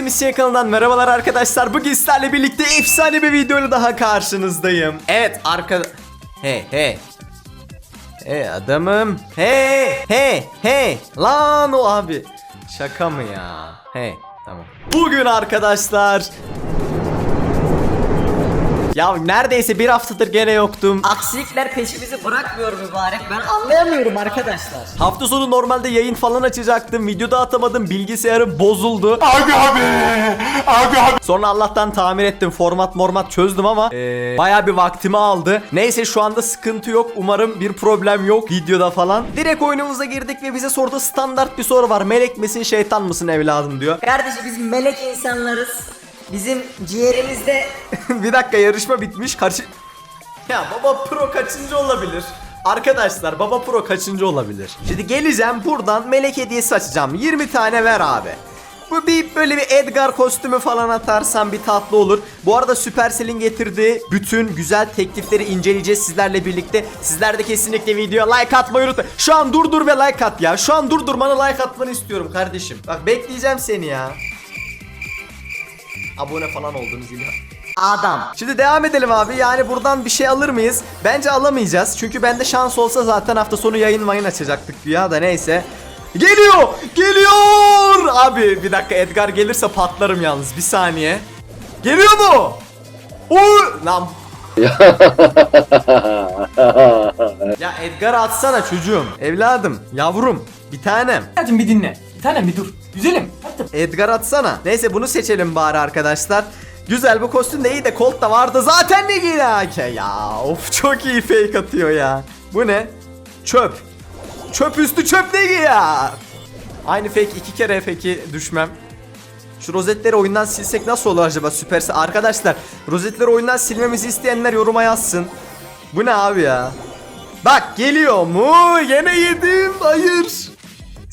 Hepinize misyon kanalından merhabalar arkadaşlar. Bugün sizlerle birlikte efsane bir videoyla daha karşınızdayım. Evet arka... Hey hey. Hey adamım. Hey hey hey. Lan o abi. Şaka mı ya? Hey tamam. Bugün arkadaşlar ya neredeyse bir haftadır gene yoktum. Aksilikler peşimizi bırakmıyor mübarek. Ben anlayamıyorum arkadaşlar. Hafta sonu normalde yayın falan açacaktım. Videoda atamadım. Bilgisayarım bozuldu. Abi abi. Abi abi. Sonra Allah'tan tamir ettim. Format mormat çözdüm ama eee bayağı bir vaktimi aldı. Neyse şu anda sıkıntı yok. Umarım bir problem yok videoda falan. Direkt oyunumuza girdik ve bize sorduğu standart bir soru var. Melek misin şeytan mısın evladım diyor. Kardeşim biz melek insanlarız. Bizim ciğerimizde bir dakika yarışma bitmiş. Karşı... Ya baba pro kaçıncı olabilir? Arkadaşlar baba pro kaçıncı olabilir? Şimdi geleceğim buradan melek hediyesi açacağım. 20 tane ver abi. Bu bir böyle bir Edgar kostümü falan atarsan bir tatlı olur. Bu arada Supercell'in getirdiği bütün güzel teklifleri inceleyeceğiz sizlerle birlikte. Sizler de kesinlikle video like atmayı unutmayın. Şu an durdur ve like at ya. Şu an durdur bana like atmanı istiyorum kardeşim. Bak bekleyeceğim seni ya. Abone falan oldunuz İlhan. adam. Şimdi devam edelim abi. Yani buradan bir şey alır mıyız? Bence alamayacağız. Çünkü bende şans olsa zaten hafta sonu yayın mayın açacaktık ya da neyse. Geliyor! Geliyor! Abi bir dakika Edgar gelirse patlarım yalnız. Bir saniye. Geliyor mu? Oy! Lan. ya Edgar atsana çocuğum. Evladım, yavrum, bir tanem. Hacım bir dinle. Bir tanem bir dur. Güzelim. Hadi. Edgar atsana. Neyse bunu seçelim bari arkadaşlar. Güzel bu kostüm de iyi de Colt da vardı zaten ne giy ya. Of çok iyi fake atıyor ya. Bu ne? Çöp. Çöp üstü çöp ne ya. Aynı fake iki kere fake'i düşmem. Şu rozetleri oyundan silsek nasıl olur acaba süperse arkadaşlar rozetleri oyundan silmemizi isteyenler yoruma yazsın. Bu ne abi ya? Bak geliyor mu? Yine yedim. Hayır.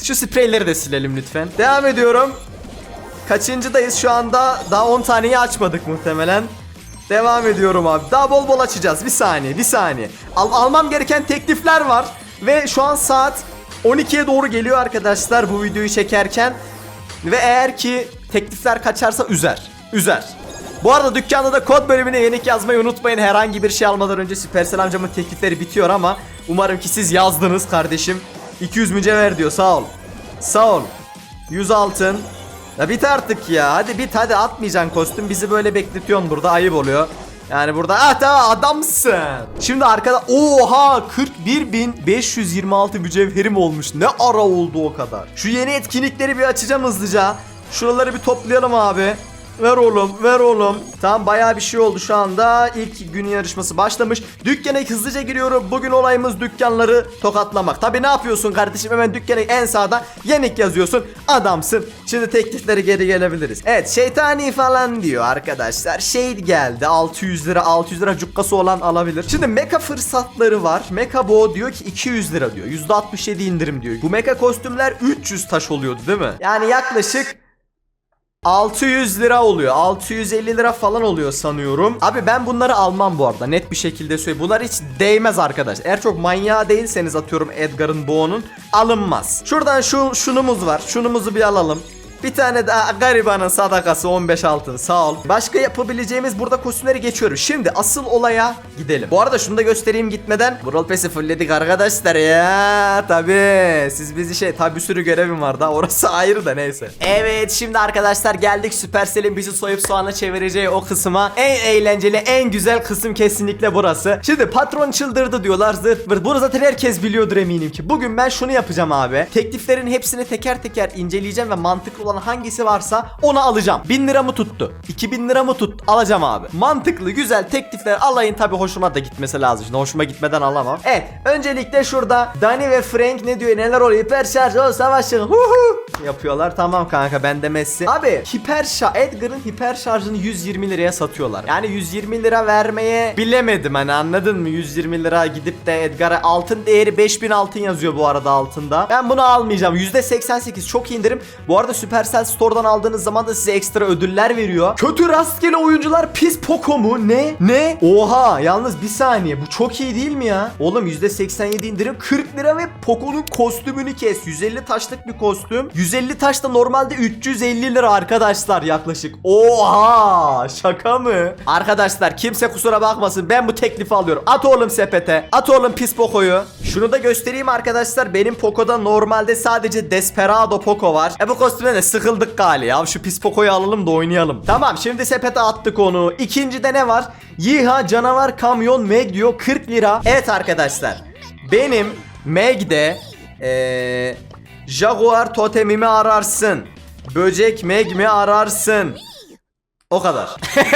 Şu spreyleri de silelim lütfen. Devam ediyorum. Kaçıncıdayız şu anda? Daha 10 taneyi açmadık muhtemelen. Devam ediyorum abi. Daha bol bol açacağız. Bir saniye, bir saniye. Al almam gereken teklifler var. Ve şu an saat 12'ye doğru geliyor arkadaşlar bu videoyu çekerken. Ve eğer ki teklifler kaçarsa üzer. Üzer. Bu arada dükkanda da kod bölümüne yenik yazmayı unutmayın. Herhangi bir şey almadan önce Süpersel amcamın teklifleri bitiyor ama umarım ki siz yazdınız kardeşim. 200 mücevher diyor sağ ol. Sağ ol. 100 altın. Ya bit artık ya. Hadi bit hadi atmayacaksın kostüm. Bizi böyle bekletiyorsun burada ayıp oluyor. Yani burada ah tamam adamsın. Şimdi arkada oha 41.526 mücevherim olmuş. Ne ara oldu o kadar. Şu yeni etkinlikleri bir açacağım hızlıca. Şuraları bir toplayalım abi. Ver oğlum, ver oğlum. Tamam bayağı bir şey oldu şu anda. İlk gün yarışması başlamış. Dükkana hızlıca giriyorum. Bugün olayımız dükkanları tokatlamak. Tabi ne yapıyorsun kardeşim? Hemen dükkana en sağda yenik yazıyorsun. Adamsın. Şimdi teklifleri geri gelebiliriz. Evet şeytani falan diyor arkadaşlar. Şey geldi 600 lira 600 lira cukkası olan alabilir. Şimdi meka fırsatları var. Meka bo diyor ki 200 lira diyor. %67 indirim diyor. Bu meka kostümler 300 taş oluyordu değil mi? Yani yaklaşık 600 lira oluyor. 650 lira falan oluyor sanıyorum. Abi ben bunları almam bu arada. Net bir şekilde söyleyeyim. Bunlar hiç değmez arkadaş. Eğer çok manyağı değilseniz atıyorum Edgar'ın boğunun alınmaz. Şuradan şu şunumuz var. Şunumuzu bir alalım. Bir tane daha garibanın sadakası 15 altın sağ ol. Başka yapabileceğimiz burada kostümleri geçiyoruz. Şimdi asıl olaya gidelim. Bu arada şunu da göstereyim gitmeden. Brawl Pass'i fullledik arkadaşlar ya. Tabi siz bizi şey tabi bir sürü görevim var da orası ayrı da neyse. Evet şimdi arkadaşlar geldik Supercell'in bizi soyup soğana çevireceği o kısma. En eğlenceli en güzel kısım kesinlikle burası. Şimdi patron çıldırdı diyorlar zırt pırt. Bunu zaten herkes biliyordur eminim ki. Bugün ben şunu yapacağım abi. Tekliflerin hepsini teker teker inceleyeceğim ve mantıklı olan hangisi varsa onu alacağım. 1000 lira mı tuttu? 2000 lira mı tut? Alacağım abi. Mantıklı güzel teklifler alayın tabi hoşuma da gitmesi lazım. Şimdi hoşuma gitmeden alamam. Evet öncelikle şurada Dani ve Frank ne diyor neler oluyor? Hiper şarj o savaşın. Huhu yapıyorlar. Tamam kanka ben de Messi. Abi hiper şarj Edgar'ın hiper şarjını 120 liraya satıyorlar. Yani 120 lira vermeye bilemedim hani anladın mı? 120 lira gidip de Edgar'a altın değeri 5000 altın yazıyor bu arada altında. Ben bunu almayacağım. %88 çok indirim. Bu arada Süper Supercell Store'dan aldığınız zaman da size ekstra ödüller veriyor. Kötü rastgele oyuncular pis Poco mu? Ne? Ne? Oha yalnız bir saniye bu çok iyi değil mi ya? Oğlum %87 indirim 40 lira ve Poco'nun kostümünü kes. 150 taşlık bir kostüm. 150 taş da normalde 350 lira arkadaşlar yaklaşık. Oha şaka mı? Arkadaşlar kimse kusura bakmasın ben bu teklifi alıyorum. At oğlum sepete. At oğlum pis Poco'yu. Şunu da göstereyim arkadaşlar. Benim Poco'da normalde sadece Desperado Poco var. E bu kostüme de sıkıldık gali ya. Şu pis Poco'yu alalım da oynayalım. Tamam şimdi sepete attık onu. İkincide ne var? Yiha canavar kamyon Meg diyor 40 lira. Evet arkadaşlar. Benim Meg'de eee Jaguar totemimi ararsın. Böcek Meg mi ararsın? O kadar.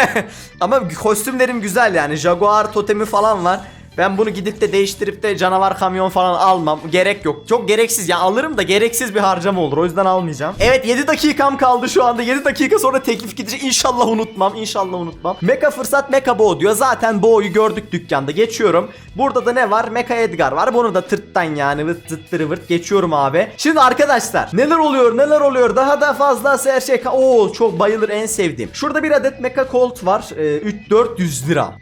Ama kostümlerim güzel yani. Jaguar totemi falan var. Ben bunu gidip de değiştirip de canavar kamyon falan almam. Gerek yok. Çok gereksiz. Ya alırım da gereksiz bir harcama olur. O yüzden almayacağım. Evet 7 dakikam kaldı şu anda. 7 dakika sonra teklif gidecek. İnşallah unutmam. İnşallah unutmam. Meka fırsat Meka Bo diyor. Zaten Bo'yu gördük dükkanda. Geçiyorum. Burada da ne var? Meka Edgar var. Bunu da tırttan yani vıt zıttırı vırt geçiyorum abi. Şimdi arkadaşlar neler oluyor neler oluyor daha da fazlası her şey. Oo çok bayılır en sevdiğim. Şurada bir adet Meka Colt var. Ee, 3 400 lira.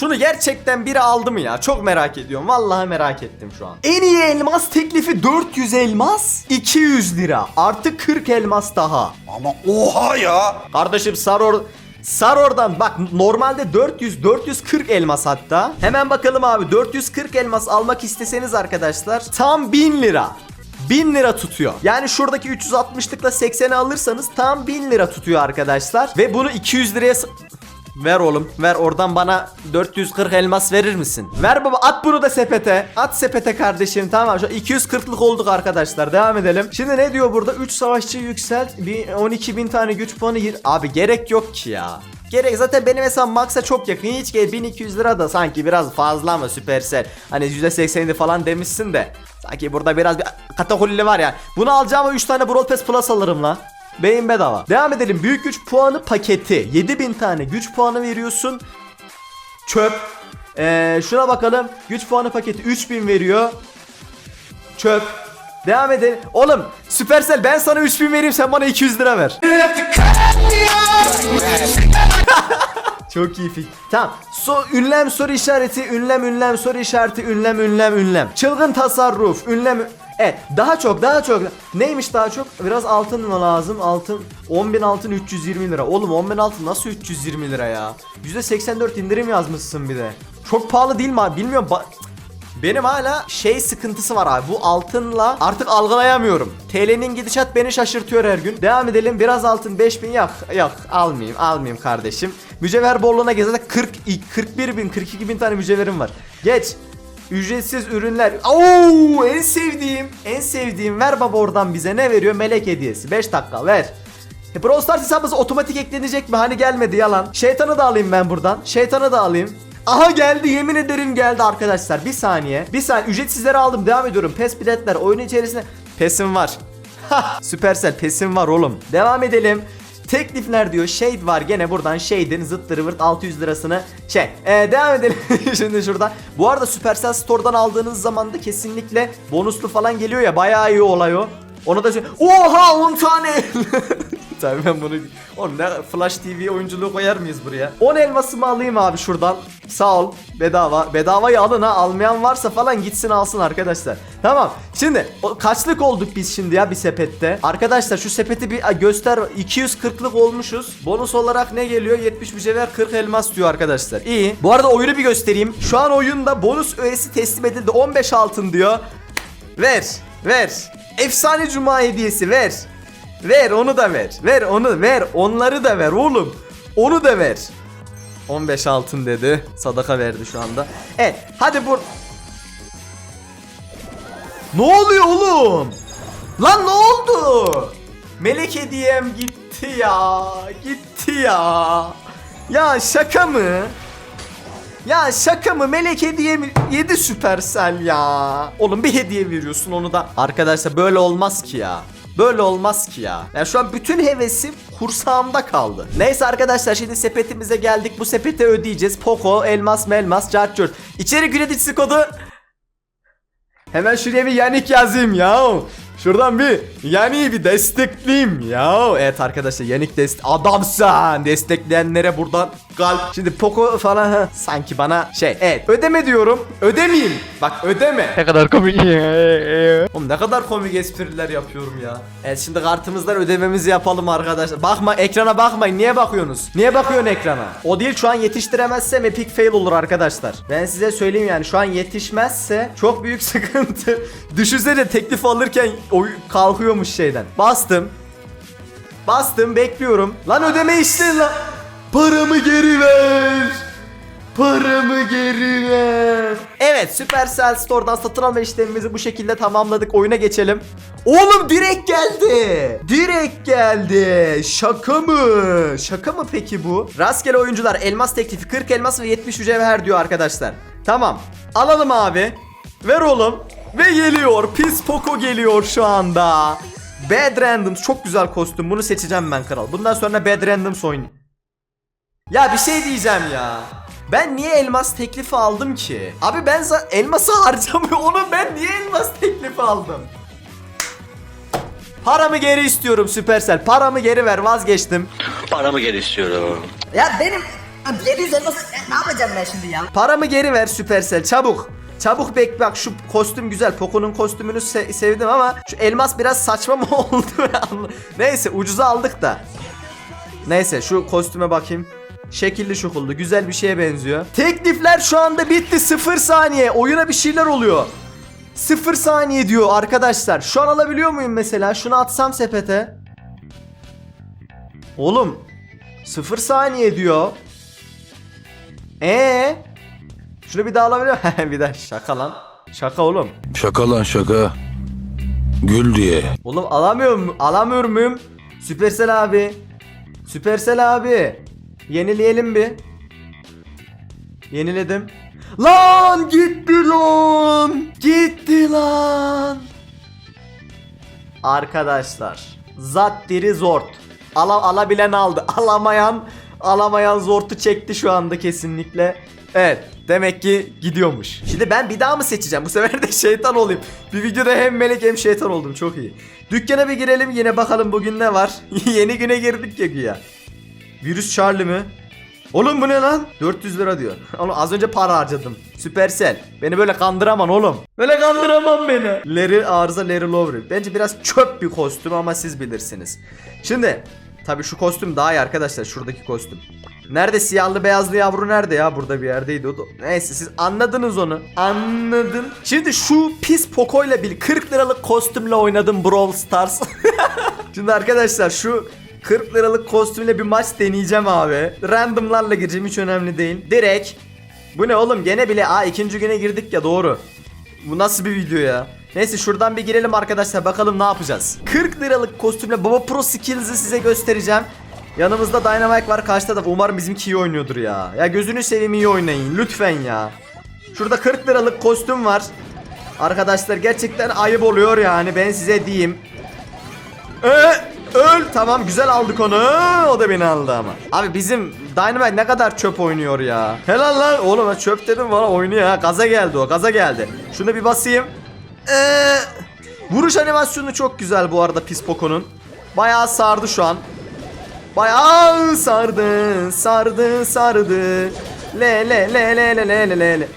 Şunu gerçekten biri aldı mı ya? Çok merak ediyorum. Vallahi merak ettim şu an. En iyi elmas teklifi 400 elmas, 200 lira. Artı 40 elmas daha. Ama oha ya. Kardeşim sar or Sar oradan bak normalde 400 440 elmas hatta. Hemen bakalım abi 440 elmas almak isteseniz arkadaşlar tam 1000 lira. 1000 lira tutuyor. Yani şuradaki 360'lıkla 80'i alırsanız tam 1000 lira tutuyor arkadaşlar. Ve bunu 200 liraya Ver oğlum ver oradan bana 440 elmas verir misin? Ver baba at bunu da sepete. At sepete kardeşim tamam şu 240'lık olduk arkadaşlar devam edelim. Şimdi ne diyor burada 3 savaşçı yükselt 12 bin tane güç puanı gir. Abi gerek yok ki ya. Gerek zaten benim hesabım Max'a çok yakın. Hiç gel 1200 lira da sanki biraz fazla mı Supercell? Hani %80'i falan demişsin de. Sanki burada biraz bir katakulli var ya. Bunu alacağıma 3 tane Brawl Pass Plus alırım la. Beyin bedava. Devam edelim. Büyük güç puanı paketi. 7000 tane güç puanı veriyorsun. Çöp. Ee, şuna bakalım. Güç puanı paketi 3000 veriyor. Çöp. Devam edelim. Oğlum Supercell ben sana 3000 vereyim sen bana 200 lira ver. Çok iyi fikir. Tamam. So, ünlem soru işareti, ünlem ünlem soru işareti, ünlem ünlem ünlem. Çılgın tasarruf, ünlem Evet daha çok daha çok neymiş daha çok biraz altın lazım altın 10.000 altın 320 lira oğlum 10.000 altın nasıl 320 lira ya %84 indirim yazmışsın bir de çok pahalı değil mi abi bilmiyorum ba- benim hala şey sıkıntısı var abi. Bu altınla artık algılayamıyorum. TL'nin gidişat beni şaşırtıyor her gün. Devam edelim. Biraz altın 5000 yok. Yok almayayım. Almayayım kardeşim. Mücevher bolluğuna gez. Zaten 40 41 bin 42 bin tane mücevherim var. Geç. Ücretsiz ürünler. Oo, en sevdiğim, en sevdiğim. Ver baba oradan bize. Ne veriyor? Melek hediyesi. 5 dakika ver. E, Brawl Stars hesabımız otomatik eklenecek mi? Hani gelmedi yalan. Şeytanı da alayım ben buradan. Şeytanı da alayım. Aha geldi yemin ederim geldi arkadaşlar. Bir saniye. Bir saniye ücretsizleri aldım. Devam ediyorum. PES biletler oyun içerisinde. PES'im var. Süpersel PES'im var oğlum. Devam edelim. Teklifler diyor. Shade var gene buradan Shade'in zıttırı vırt 600 lirasını şey. Ee, devam edelim şimdi şurada. Bu arada Supercell Store'dan aldığınız zaman da kesinlikle bonuslu falan geliyor ya. Bayağı iyi olay o. Onu da şey. Oha 10 tane. Tabii ben bunu Oğlum ne Flash TV oyunculuğu koyar mıyız buraya? 10 elmasımı alayım abi şuradan. Sağ ol. Bedava. Bedavayı alın ha. Almayan varsa falan gitsin alsın arkadaşlar. Tamam. Şimdi o, kaçlık olduk biz şimdi ya bir sepette? Arkadaşlar şu sepeti bir göster. 240'lık olmuşuz. Bonus olarak ne geliyor? 70 mücevher 40 elmas diyor arkadaşlar. İyi. Bu arada oyunu bir göstereyim. Şu an oyunda bonus öğesi teslim edildi. 15 altın diyor. Ver. Ver. Efsane cuma hediyesi ver. Ver onu da ver. Ver onu ver. Onları da ver oğlum. Onu da ver. 15 altın dedi. Sadaka verdi şu anda. Evet. Hadi bu. Ne oluyor oğlum? Lan ne oldu? Melek hediyem gitti ya. Gitti ya. Ya şaka mı? Ya şaka mı? Melek hediye mi? Yedi süpersel ya. Oğlum bir hediye veriyorsun onu da. Arkadaşlar böyle olmaz ki ya. Böyle olmaz ki ya. Ya şu an bütün hevesim kursağımda kaldı. Neyse arkadaşlar şimdi sepetimize geldik. Bu sepete ödeyeceğiz. Poco, elmas, melmas, cartcurt. İçeri üreticisi kodu Hemen şuraya bir Yannick yazayım ya. Şuradan bir yani bir destekleyeyim ya. Evet arkadaşlar Yannick dest adamsan destekleyenlere buradan kalp. Şimdi Poco falan ha, sanki bana şey evet ödeme diyorum. Ödemeyeyim. Bak ödeme. Ne kadar komik. Oğlum ne kadar komik espriler yapıyorum ya. Evet şimdi kartımızdan ödememizi yapalım arkadaşlar. Bakma ekrana bakmayın. Niye bakıyorsunuz? Niye bakıyorsun ekrana? O değil şu an yetiştiremezsem epic fail olur arkadaşlar. Ben size söyleyeyim yani şu an yetişmezse çok büyük sıkıntı. Düşünsene teklif alırken oy kalkıyormuş şeyden. Bastım. Bastım bekliyorum. Lan ödeme işleri lan. Paramı geri ver. Paramı geri ver. Evet Supercell Store'dan satın alma işlemimizi bu şekilde tamamladık. Oyuna geçelim. Oğlum direkt geldi. Direkt geldi. Şaka mı? Şaka mı peki bu? Rastgele oyuncular elmas teklifi 40 elmas ve 70 mücevher diyor arkadaşlar. Tamam. Alalım abi. Ver oğlum. Ve geliyor. Pis Poco geliyor şu anda. Bad Randoms çok güzel kostüm. Bunu seçeceğim ben kral. Bundan sonra Bad Randoms oynayayım. Ya bir şey diyeceğim ya. Ben niye elmas teklifi aldım ki? Abi ben za- elması harcamıyor. Onu ben niye elmas teklifi aldım? Paramı geri istiyorum Supercell. Paramı geri ver vazgeçtim. Paramı geri istiyorum. Ya benim 700 elmas ne yapacağım ben şimdi ya? Paramı geri ver Supercell çabuk. Çabuk bek bak şu kostüm güzel. Poco'nun kostümünü se- sevdim ama şu elmas biraz saçma mı oldu? Neyse ucuza aldık da. Neyse şu kostüme bakayım. Şekilli şukullu güzel bir şeye benziyor. Teklifler şu anda bitti 0 saniye. Oyuna bir şeyler oluyor. 0 saniye diyor arkadaşlar. Şu an alabiliyor muyum mesela? Şunu atsam sepete. Oğlum 0 saniye diyor. Ee? Şunu bir daha alabiliyor muyum? bir daha şaka lan. Şaka oğlum. Şaka lan şaka. Gül diye. Oğlum alamıyor mu? Alamıyor muyum? Süpersel abi. Süpersel abi. Yenileyelim bir. Yeniledim. Lan gitti lan. Gitti lan. Arkadaşlar. Zattiri zort. Ala, alabilen aldı. Alamayan alamayan zortu çekti şu anda kesinlikle. Evet. Demek ki gidiyormuş. Şimdi ben bir daha mı seçeceğim? Bu sefer de şeytan olayım. Bir videoda hem melek hem şeytan oldum. Çok iyi. Dükkana bir girelim yine bakalım bugün ne var. Yeni güne girdik ya güya. Virüs Charlie mi? Oğlum bu ne lan? 400 lira diyor. Oğlum az önce para harcadım. Süpersel. Beni böyle kandıraman oğlum. Böyle kandıraman beni. Larry arıza Larry Lowry. Bence biraz çöp bir kostüm ama siz bilirsiniz. Şimdi tabii şu kostüm daha iyi arkadaşlar. Şuradaki kostüm. Nerede siyahlı beyazlı yavru nerede ya? Burada bir yerdeydi o da. Neyse siz anladınız onu. Anladın. Şimdi şu pis Poco ile bir 40 liralık kostümle oynadım Brawl Stars. Şimdi arkadaşlar şu 40 liralık kostümle bir maç deneyeceğim abi. Randomlarla gireceğim hiç önemli değil. Direkt. Bu ne oğlum gene bile aa ikinci güne girdik ya doğru. Bu nasıl bir video ya? Neyse şuradan bir girelim arkadaşlar bakalım ne yapacağız. 40 liralık kostümle Baba Pro Skills'ı size göstereceğim. Yanımızda Dynamite var karşıda da umarım bizimki iyi oynuyordur ya. Ya gözünü seveyim iyi oynayın lütfen ya. Şurada 40 liralık kostüm var. Arkadaşlar gerçekten ayıp oluyor yani ben size diyeyim. Ee, Öl. Tamam güzel aldık onu. O da beni aldı ama. Abi bizim Dynamite ne kadar çöp oynuyor ya. Helal lan. Oğlum çöp dedim valla oynuyor ha. Gaza geldi o. Gaza geldi. Şunu bir basayım. Eee... Vuruş animasyonu çok güzel bu arada Pispoko'nun. Bayağı sardı şu an. Bayağı sardı, sardı, sardı. Le le le le le le le le.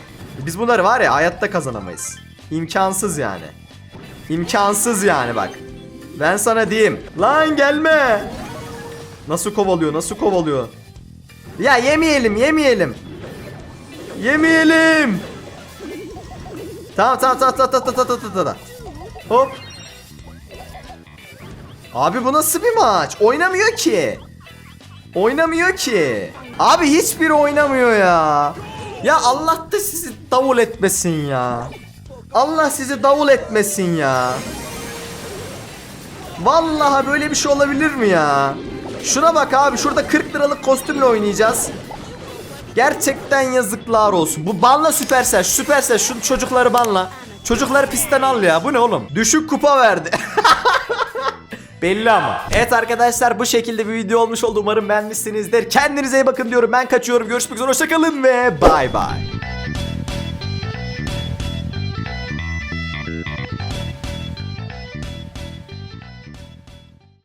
Biz bunları var ya hayatta kazanamayız. İmkansız yani. İmkansız yani bak ben sana diyeyim. Lan gelme. Nasıl kovalıyor? Nasıl kovalıyor? Ya yemeyelim, yemeyelim. Yemeyelim. Tamam tamam tamam tamam tamam tamam tamam tamam. Hop. Abi bu nasıl bir maç? Oynamıyor ki. Oynamıyor ki. Abi hiçbiri oynamıyor ya. Ya Allah da sizi davul etmesin ya. Allah sizi davul etmesin ya. Vallahi böyle bir şey olabilir mi ya? Şuna bak abi şurada 40 liralık kostümle oynayacağız. Gerçekten yazıklar olsun. Bu banla Süpersel. Süpersel şu çocukları banla. Çocukları pistten al ya. Bu ne oğlum? Düşük kupa verdi. Belli ama. Evet arkadaşlar bu şekilde bir video olmuş oldu. Umarım beğenmişsinizdir. Kendinize iyi bakın diyorum. Ben kaçıyorum. Görüşmek üzere. Hoşçakalın ve bay bay.